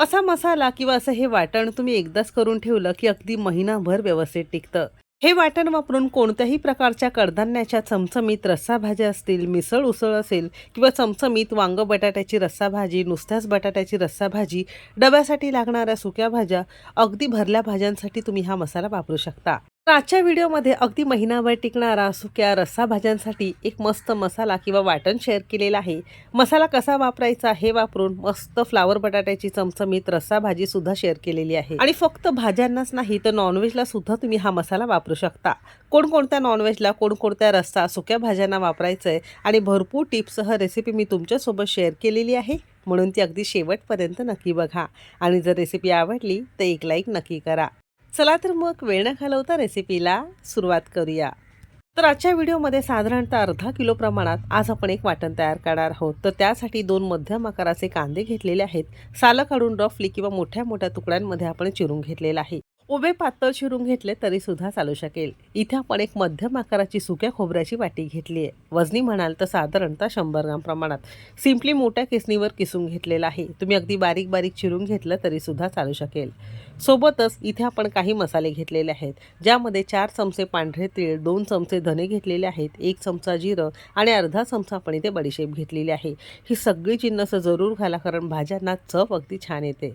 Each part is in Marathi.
असा मसाला किंवा असं हे वाटण तुम्ही एकदाच करून ठेवलं की अगदी महिनाभर व्यवस्थित टिकतं. हे वाटण वापरून कोणत्याही प्रकारच्या कडधान्याच्या चमचमीत रस्सा भाज्या असतील मिसळ उसळ असेल किंवा चमचमीत वांग बटाट्याची रस्सा भाजी नुसत्याच बटाट्याची रस्सा भाजी डब्यासाठी लागणाऱ्या सुक्या भाज्या अगदी भरल्या भाज्यांसाठी तुम्ही हा मसाला वापरू शकता. तर आजच्या व्हिडिओमध्ये अगदी महिनाभर टिकणारा सुक्या रस्सा भाज्यांसाठी एक मस्त मसाला किंवा वाटण शेअर केलेला आहे. मसाला कसा वापरायचा हे वापरून मस्त फ्लावर बटाट्याची चमचमीत रस्सा भाजी सुद्धा शेअर केलेली आहे. आणि फक्त भाज्यांनाच नाही तर नॉनव्हेजला सुद्धा तुम्ही हा मसाला वापरू शकता. कोणकोणत्या नॉनव्हेजला कोणकोणत्या रस्सा सुक्या भाज्यांना वापरायचं आहे आणि भरपूर टिप्ससह रेसिपी मी तुमच्यासोबत शेअर केलेली आहे म्हणून ती अगदी शेवटपर्यंत नक्की बघा. आणि जर रेसिपी आवडली तर एक लाईक नक्की करा. चला तर मग वेळ न घालवता रेसिपीला सुरुवात करूया. तर आजच्या व्हिडिओमध्ये साधारणतः अर्धा किलो प्रमाणात आज आपण एक वाटण तयार करणार आहोत. तर त्यासाठी दोन मध्यम आकाराचे कांदे घेतलेले आहेत. सालं काढून रफली किंवा मोठ्या मोठ्या तुकड्यांमध्ये आपण चिरून घेतलेला आहे. उभे पातळ चिरून घेतले तरी सुद्धा चालू शकेल. इथे आपण एक मध्यम आकाराची सुक्या खोबऱ्याची वाटी घेतली आहे वजनी म्हणाल तर साधारणतः शंभर ग्राम प्रमाणात. सिम्पली मोठ्या किसणीवर किसून घेतलेला आहे. तुम्ही अगदी बारीक बारीक चिरून घेतलं तरी सुद्धा चालू शकेल. सोबतच इथे आपण काही मसाले घेतलेले आहेत. ज्यामध्ये चार चमचे पांढरे तीळ दोन चमचे धने घेतलेले आहेत एक चमचा जिरं आणि अर्धा चमचा आपण इथे बडीशेप घेतलेली आहे. ही सगळी जिन्नस जरूर घाला कारण भाज्यांना चव अगदी छान येते.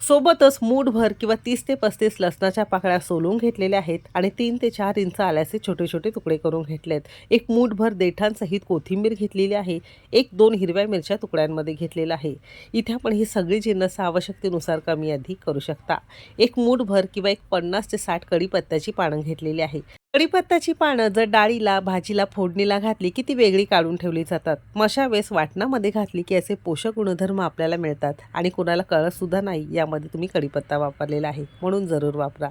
सोबतच मूठभर किंवा तीस ते पस्तीस लसणाच्या पाकळ्या सोलून घेतलेल्या आहेत आणि तीन ते चार इंच आल्याचे छोटे छोटे तुकडे करून घेतलेत. एक मूठभर देठांसहित कोथिंबीर घेतलेली आहे. एक दोन हिरव्या मिरच्या तुकड्यांमध्ये घेतलेला आहे. इथे आपण ही सगळी जिन्नस आवश्यकतेनुसार कमी अधिक करू शकता. एक मूठभर किंवा एक पन्नास ते साठ कढीपत्त्याची पानं घेतलेली आहे. कढीपत्त्याची पानं जर डाळीला भाजीला फोडणीला घातली की ती वेगळी काढून ठेवली जातात? मशा वेळेस वाटणामध्ये घातली की असे पोषक गुणधर्म आपल्याला मिळतात आणि कोणाला कळतसुद्धा नाही यामध्ये तुम्ही कढीपत्ता वापरलेला आहे म्हणून जरूर वापरा.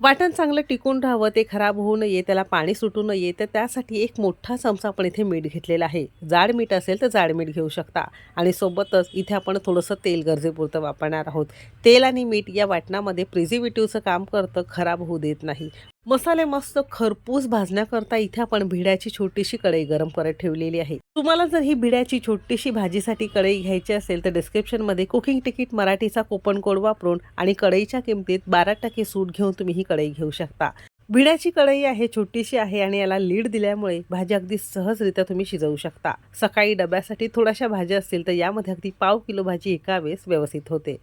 वाटण चांगलं टिकून राहावं ते खराब होऊ नये त्याला पाणी सुटू नये तर त्यासाठी एक मोठा चमचा आपण इथे मीठ घेतलेला आहे. जाड मीठ असेल तर जाड मीठ घेऊ शकता आणि सोबतच इथे आपण थोडंसं तेल गरजेपुरतं वापरणार आहोत. तेल आणि मीठ या वाटणामध्ये प्रिझिव्हेटिव्हचं काम करतं खराब होऊ देत नाही. मसाले मस्त खरपूस भाजण्याकरता इथे आपण भिड्याची छोटीशी कढई गरम करत ठेवलेली आहे. तुम्हाला जर ही भिड्याची छोटीशी भाजीसाठी कढई घ्यायची असेल तर डिस्क्रिप्शनमध्ये कुकिंग तिकीट मराठीचा कोपन कोड वापरून आणि कढईच्या किमतीत बारा टक्के सूट घेऊन तुम्ही ही कढई घेऊ शकता. भिड्याची कढई आहे छोटीशी आहे आणि याला लीड दिल्यामुळे भाजी अगदी सहजरित्या तुम्ही शिजवू शकता. सकाळी डब्यासाठी थोड्याशा भाज्या असतील तर यामध्ये अगदी पाव किलो भाजी एका वेळेस व्यवस्थित होते.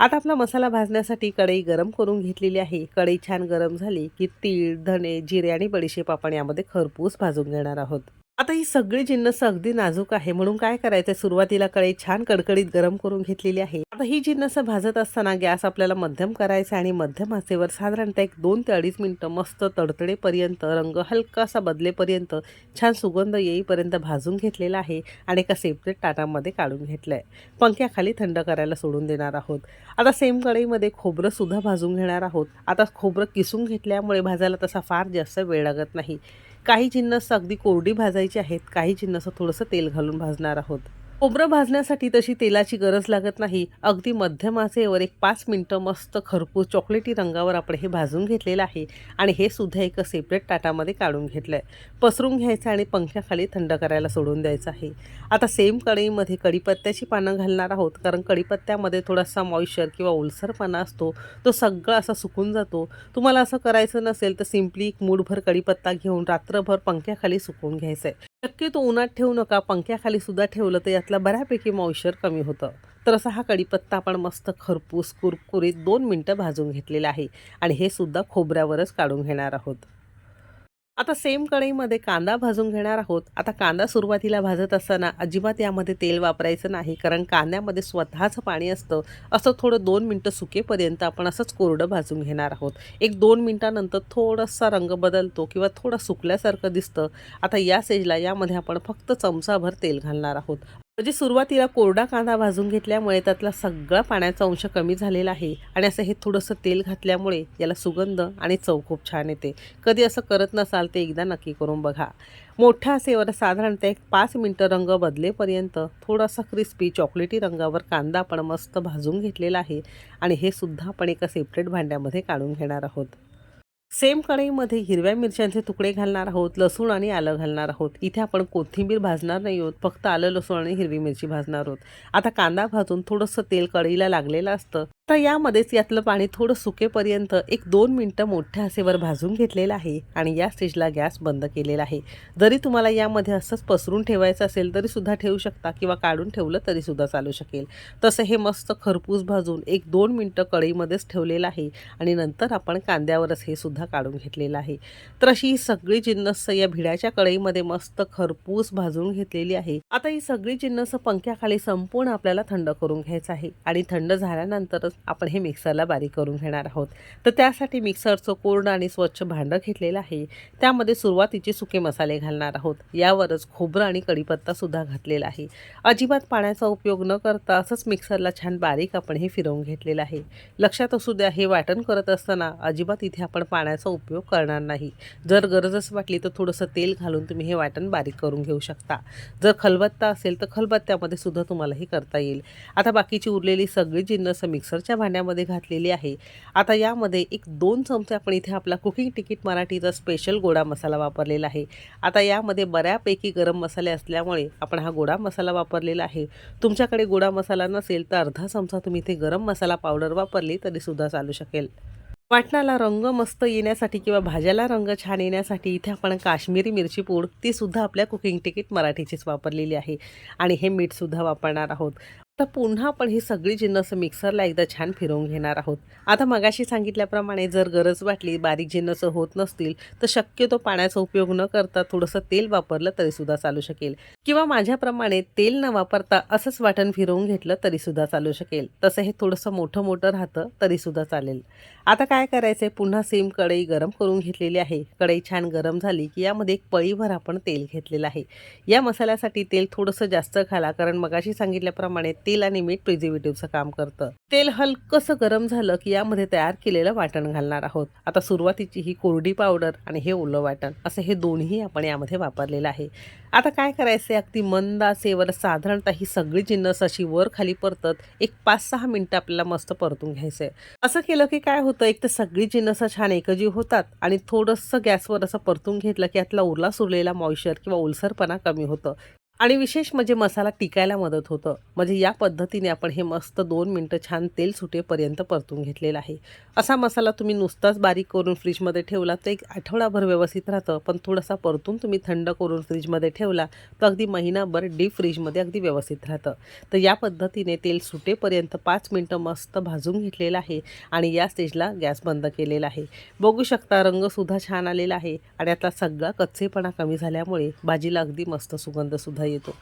आता आपला मसाला भाजण्यासाठी कढई गरम करून घेतलेली आहे. कढई छान गरम झाली की तीळ धणे जिरे आणि बडीशेप आपण यामध्ये खरपूस भाजून घेणार आहोत. आता ही सगळी जिन्नस अगदी नाजूक आहे म्हणून काय करायचं सुरुवातीला कढई छान कडकडीत गरम करून घेतलेली आहे. आता ही जिन्नस भाजत असताना गॅस आपल्याला मध्यम करायचा आणि मध्यम आचेवर साधारणतः एक दोन ते अडीच मिनिटं मस्त तडतडेपर्यंत रंग हलकासा बदलेपर्यंत छान सुगंध येईपर्यंत भाजून घेतलेला आहे आणि एका सेपरेट ताटामध्ये काढून घेतलं आहे पंख्याखाली थंड करायला सोडून देणार आहोत. आता सेम कढईमध्ये खोबरं सुद्धा भाजून घेणार आहोत. आता खोबरं किसून घेतल्यामुळे भाजायला तसा फार जास्त वेळ लागत नाही. काही जिन्नस अगदी कोरडी भाजायची आहेत काही जिन्नस थोडंसं तेल घालून भाजणार आहोत. खोबरं भाजण्यासाठी तशी तेलाची गरज लागत नाही. अगदी मध्यम आचेवर एक पाच मिनटं मस्त खरपूस चॉकलेटी रंगावर आपण हे भाजून घेतलेलं आहे आणि हे सुद्धा एका सेपरेट ताटामध्ये काढून घेतलं आहे पसरून घ्यायचं आणि पंख्याखाली थंड करायला सोडून द्यायचं आहे. आता सेम कढईमध्ये कढीपत्त्याची पानं घालणार आहोत कारण कढीपत्त्यामध्ये थोडासा मॉइश्चर किंवा ओलसरपणा असतो. तो सगळा असा सुकून जातो. तुम्हाला असं करायचं नसेल तर सिम्पली एक मूठभर कढीपत्ता घेऊन रात्रभर पंख्याखाली सुकवून घ्यायचं आहे शक्यतो उन्हात ठेवू नका पंख्याखाली सुद्धा ठेवलं तर यातला बऱ्यापैकी मॉइश्चर कमी होतं. तर असा हा कढीपत्ता आपण मस्त खरपूस कुरकुरीत दोन मिनटं भाजून घेतलेला आहे आणि हे सुद्धा खोबऱ्यावरच काढून घेणार आहोत. आता सेम कढईमध्ये कांदा भाजून घेणार आहोत. आता कांदा सुरुवातीला भाजत असताना अजिबात यामध्ये तेल वापरायचं नाही कारण कांद्यामध्ये स्वतःचं पाणी असतं. असं थोडं दोन मिनटं सुकेपर्यंत आपण असंच कोरडं भाजून घेणार आहोत. एक दोन मिनटानंतर थोडासा रंग बदलतो किंवा थोडं सुकल्यासारखं दिसतं. आता या सेजला यामध्ये आपण फक्त चमचाभर तेल घालणार आहोत. म्हणजे सुरुवातीला कोरडा कांदा भाजून घेतल्यामुळे त्यातला सगळा पाण्याचा अंश कमी झालेला आहे आणि असं हे थोडंसं तेल घातल्यामुळे याला सुगंध आणि चव खूप छान येते. कधी असं करत नसाल ते एकदा नक्की करून बघा. मोठ्या असेवर साधारणतः एक पाच मिनटं रंग बदलेपर्यंत थोडासा क्रिस्पी चॉकलेटी रंगावर कांदा आपण मस्त भाजून घेतलेला आहे आणि हे सुद्धा आपण एका सेपरेट भांड्यामध्ये काढून घेणार आहोत. सेम कढईमध्ये हिरव्या मिरच्यांचे तुकडे घालणार आहोत लसूण आणि आलं घालणार आहोत. इथे आपण कोथिंबीर भाजणार नाही आहोत फक्त आलं लसूण आणि हिरवी मिरची भाजणार आहोत. आता कांदा भाजून थोडंसं तेल कढईला लागलेलं असतं. तर यामध्येच यातलं पाणी थोडं सुकेपर्यंत एक दोन मिनटं मोठ्या आसेवर भाजून घेतलेलं आहे आणि या स्टेजला गॅस बंद केलेला आहे. जरी तुम्हाला यामध्ये असंच पसरून ठेवायचं असेल तरी सुद्धा ठेवू शकता किंवा काढून ठेवलं तरी सुद्धा चालू शकेल. तसं हे मस्त खरपूस भाजून एक दोन मिनटं कढईमध्येच ठेवलेलं आहे आणि नंतर आपण कांद्यावरच हे सुद्धा काढून घेतलेलं आहे. तर अशी ही सगळी जिन्नस या भिड्याच्या कढईमध्ये मस्त खरपूस भाजून घेतलेली आहे. आता ही सगळी जिन्नस पंख्याखाली संपूर्ण आपल्याला थंड करून घ्यायचं आहे आणि थंड झाल्यानंतरच आपण हे मिक्सरला बारीक करून घेणार आहोत. तर त्यासाठी मिक्सरचं कोरडं आणि स्वच्छ भांडं घेतलेलं आहे. त्यामध्ये सुरुवातीचे सुके मसाले घालणार आहोत. यावरच खोबरं आणि कढीपत्तासुद्धा घातलेला आहे. अजिबात पाण्याचा उपयोग न करता असंच मिक्सरला छान बारीक आपण हे फिरवून घेतलेलं आहे. लक्षात असू द्या हे वाटण करत असताना अजिबात इथे आपण पाण्याचा उपयोग करणार नाही. जर गरजच वाटली तर थोडंसं तेल घालून तुम्ही हे वाटण बारीक करून घेऊ शकता. जर खलबत्ता असेल तर खलबत्त्यामध्ये सुद्धा तुम्हाला हे करता येईल. आता बाकीची उरलेली सगळी जिन्नस मिक्सरच्या भांड्यामध्ये घातलेली आहे. आता यामध्ये एक दोन चमचे आपण इथे आपला कुकिंग तिकीट मराठीचा स्पेशल गोडा मसाला वापरलेला आहे. आता यामध्ये बऱ्यापैकी गरम मसाले असल्यामुळे आपण हा गोडा मसाला वापरलेला आहे. तुमच्याकडे गोडा मसाला नसेल तर अर्धा चमचा तुम्ही इथे गरम मसाला पावडर वापरली तरीसुद्धा चालू शकेल. वाटणाला रंग मस्त येण्यासाठी किंवा भाज्याला रंग छान येण्यासाठी इथे आपण काश्मीरी मिरची पूड तीसुद्धा आपल्या कुकिंग तिकीट मराठीचीच वापरलेली आहे. आणि हे मीठसुद्धा वापरणार आहोत. तर पुन्हा आपण ही सगळी जिन्नस मिक्सरला एकदा छान फिरवून घेणार आहोत. आता मगाशी सांगितल्याप्रमाणे जर गरज वाटली बारीक जिन्नस होत नसतील तर शक्यतो पाण्याचा उपयोग न करता थोडंसं तेल वापरलं तरी सुद्धा चालू शकेल. किंवा माझ्याप्रमाणे तेल न वापरता असंच वाटण फिरवून घेतलं तरी सुद्धा चालू शकेल. तसं हे थोडंसं मोठं मोठं राहतं तरी सुद्धा चालेल. आता काय करायचं आहे पुन्हा सेम कढई गरम करून घेतलेली आहे. कढई छान गरम झाली की यामध्ये एक पळीभर आपण तेल घेतलेलं आहे. या मसाल्यासाठी तेल थोडंसं जास्त घाला कारण मगाशी सांगितल्याप्रमाणे तेल आणि मीठ प्रिझर्वेटिव्हचं काम करतं. तेल हलकंसं गरम झालं की यामध्ये तयार केलेलं वाटण घालणार आहोत. आता सुरुवातीची ही कोरडी पावडर आणि हे ओलं वाटण असं हे दोन्ही आपण यामध्ये वापरलेलं आहे. आता काय करायचं अगदी मंद असेवर साधारणतः ही सगळी जिन्नस अशी वर खाली परतत एक पाच सहा मिनटं आपल्याला मस्त परतून घ्यायचं आहे असं केलं की काय होतं? एक तर सगळी जिन्नस छान एकजीव होतात आणि थोडंसं गॅसवर असं परतून घेतलं की यातला उरला सुरलेला मॉइश्चर किंवा ओलसरपणा कमी होतं. आणि विशेष म्हणजे मसाला टिकायला मदत होतं. म्हणजे या पद्धतीने आपण हे मस्त दोन मिनटं छान तेल सुटेपर्यंत परतून घेतलेलं आहे. असा मसाला तुम्ही नुसताच बारीक करून फ्रीजमध्ये ठेवला तर एक आठवडाभर व्यवस्थित राहतं. पण थोडासा परतून तुम्ही थंड करून फ्रीजमध्ये ठेवला तर अगदी महिनाभर डीप फ्रीजमध्ये अगदी व्यवस्थित राहतं. तर या पद्धतीने तेल सुटेपर्यंत पाच मिनटं मस्त भाजून घेतलेलं आहे आणि या स्टेजला गॅस बंद केलेला आहे. बघू शकता रंगसुद्धा छान आलेला आहे आणि आता सगळा कच्चेपणा कमी झाल्यामुळे भाजीला अगदी मस्त सुगंधसुद्धा येतो.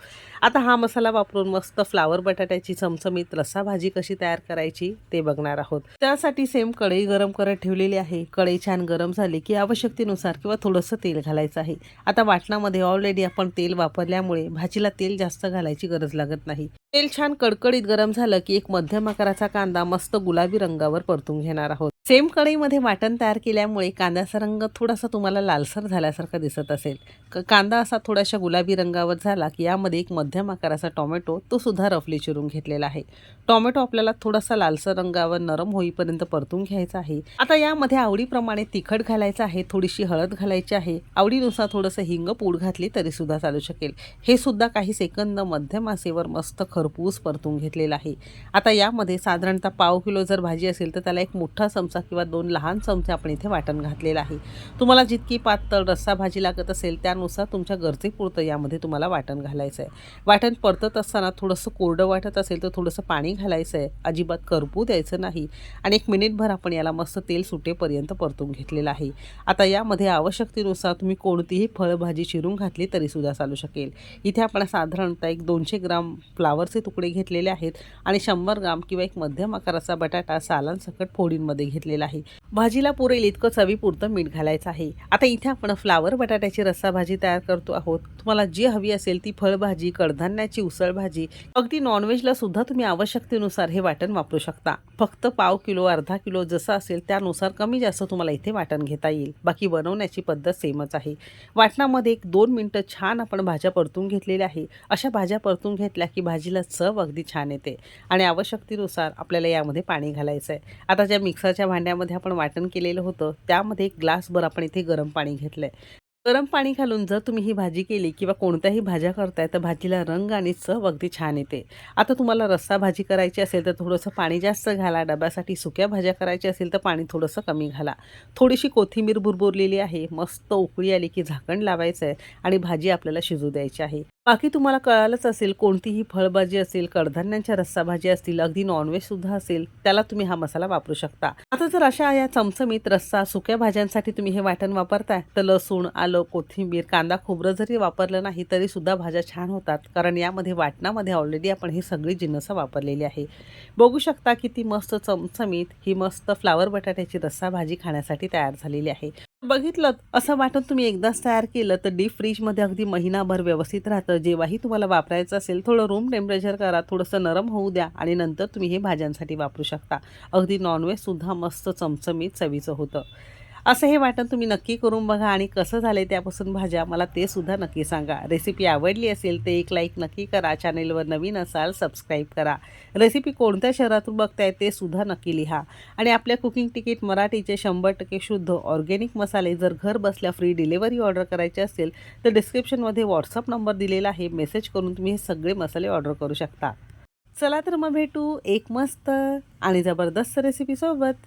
आता हा मसाला वापरून मस्त फ्लावर बटाट्याची चमचमीत रस्सा भाजी कशी तयार करायची ते बघणार आहोत. त्यासाठी सेम कढई गरम करत ठेवलेली आहे. कढई छान गरम झाली की आवश्यकतेनुसार किंवा थोडंसं तेल घालायचं आहे. आता वाटणामध्ये ऑलरेडी आपण तेल वापरल्यामुळे भाजीला तेल जास्त घालायची गरज लागत नाही. तेल छान कडकडीत गरम झालं की एक मध्यम आकाराचा कांदा मस्त गुलाबी रंगावर परतून घेणार आहोत. सेम कढईमध्ये वाटण तयार केल्यामुळे कांद्याचा रंग थोडासा तुम्हाला लालसर झाल्यासारखा दिसत असेल. क- कांदा असा थोडाशा गुलाबी रंगावर झाला की यामध्ये एक मध्यम आकाराचा टोमॅटो तो सुद्धा रफली चिरून घेतलेला आहे. टोमॅटो आपल्याला थोडासा लालसर रंगावर नरम होईपर्यंत परतून घ्यायचा आहे. आता यामध्ये आवडीप्रमाणे तिखट घालायचं आहे थोडीशी हळद घालायची आहे. आवडीनुसार थोडंसं हिंग पूड घातली तरी सुद्धा चालू शकेल. हे सुद्धा काही सेकंद मध्यम आसेवर मस्त खरपूस परतून घेतलेलं आहे. आता यामध्ये साधारणतः पाव किलो जर भाजी असेल तर त्याला एक मोठा चमचा किंवा दोन लहान चमचे आपण इथे वाटण घातलेलं आहे. तुम्हाला जितकी पातळ रस्सा भाजी लागत असेल त्यानुसार तुमच्या गरजेपुरतं यामध्ये तुम्हाला वाटण घालायचं आहे. वाटण परतत असताना थोडंसं कोरडं वाटत असेल तर थोडंसं पाणी घालायचं आहे. अजिबात करपू द्यायचं नाही आणि एक मिनिटभर आपण याला मस्त तेल सुटेपर्यंत परतून घेतलेलं आहे. आता यामध्ये आवश्यकतेनुसार तुम्ही कोणतीही फळभाजी चिरून घातली तरीसुद्धा चालू शकेल. इथे आपण साधारणतः एक दोनशे ग्राम फ्लावरचे तुकडे घेतलेले आहेत आणि शंभर ग्राम किंवा एक मध्यम आकाराचा बटाटा सालांसकट फोडींमध्ये घेतलेला आहे. भाजीला पुरेल इतकं चवीपुरतं मीठ घालायचं आहे. आता इथे आपण फ्लावर बटाट्याची रस्सा भाजी तयार करतो आहोत. तुम्हाला जी हवी असेल ती फळभाजी कडधान्याची उसळ भाजी अगदी नॉनव्हेजला सुद्धा तुम्ही आवश्यकतेनुसार हे वाटण वापरू शकता. फक्त पाव किलो अर्धा किलो जसं असेल त्यानुसार कमी जास्त तुम्हाला इथे वाटण घेता येईल. बाकी बनवण्याची पद्धत सेमच आहे. वाटणामध्ये एक दोन मिनटं छान आपण भाज्या परतून घेतलेल्या आहे. अशा भाज्या परतून घेतल्या की भाजीला चव अगदी छान येते. आणि आवश्यकतेनुसार आपल्याला यामध्ये पाणी घालायचं आहे आता ज्या मिक्सरच्या भांड्यामध्ये आपण वाटण केलेलं होतं त्यामध्ये एक ग्लासभर आपण इथे गरम पाणी घेतलं आहे गरम पाणी घालून जर तुम्ही ही भाजी केली किंवा कोणत्याही भाज्या करताय तर भाजीला रंग आणि चव अगदी छान येते. आता तुम्हाला रस्सा भाजी करायची असेल तर थोडंसं पाणी जास्त घाला. डब्यासाठी सुक्या भाज्या करायच्या असेल तर पाणी थोडंसं कमी घाला. थोडीशी कोथिंबीर बुरबुरलेली आहे. मस्त उकळी आली की झाकण लावायचं आहे आणि भाजी आपल्याला शिजू द्यायची आहे. बाकी तुम्हाला कळालंच असेल कोणतीही फळभाजी असेल कडधान्यांच्या रस्सा भाजी असतील अगदी नॉनव्हेज सुद्धा असेल त्याला तुम्ही हा मसाला वापरू शकता. आता जर अशा या चमचमीत रस्सा सुक्या भाज्यांसाठी तुम्ही हे वाटण वापरताय तर लसूण आलं कोथिंबीर कांदा खोबरं जरी वापरलं नाही तरी सुद्धा भाज्या छान होतात. कारण यामध्ये वाटणामध्ये ऑलरेडी आपण ही सगळी जिन्नसं वापरलेली आहे. बघू शकता किती मस्त चमचमीत ही मस्त फ्लावर बटाट्याची रस्सा भाजी खाण्यासाठी तयार झालेली आहे. बघितलं असं वाटत तुम्ही एकदाच तयार केलं तर डीप फ्रीजमध्ये अगदी महिनाभर व्यवस्थित राहतं. जेव्हाही तुम्हाला वापरायचं असेल थोडं रूम टेम्परेचर करा थोडंसं नरम होऊ द्या आणि नंतर तुम्ही हे भाज्यांसाठी वापरू शकता. अगदी नॉनव्हेजसुद्धा मस्त चमचमीत चवीचं होतं. असं हे वाटण तुम्ही नक्की करून बघा आणि कसं झालं त्यापासून भाज्या. मला ते सुद्धा नक्की सांगा. रेसिपी आवडली असेल ते एक लाईक नक्की करा. चॅनेलवर नवीन असाल सबस्क्राईब करा. रेसिपी कोणत्या शहरातून बघताय ते सुद्धा नक्की लिहा. आणि आपल्या कुकिंग तिकीट मराठीचे शंभर टक्के शुद्ध ऑर्गेनिक मसाले जर घर बसल्या फ्री डिलेवरी ऑर्डर करायचे असेल तर डिस्क्रिप्शनमध्ये व्हॉट्सअप नंबर दिलेला आहे. मेसेज करून तुम्ही हे सगळे मसाले ऑर्डर करू शकता. चला तर मग भेटू एक मस्त आणि जबरदस्त रेसिपीसोबत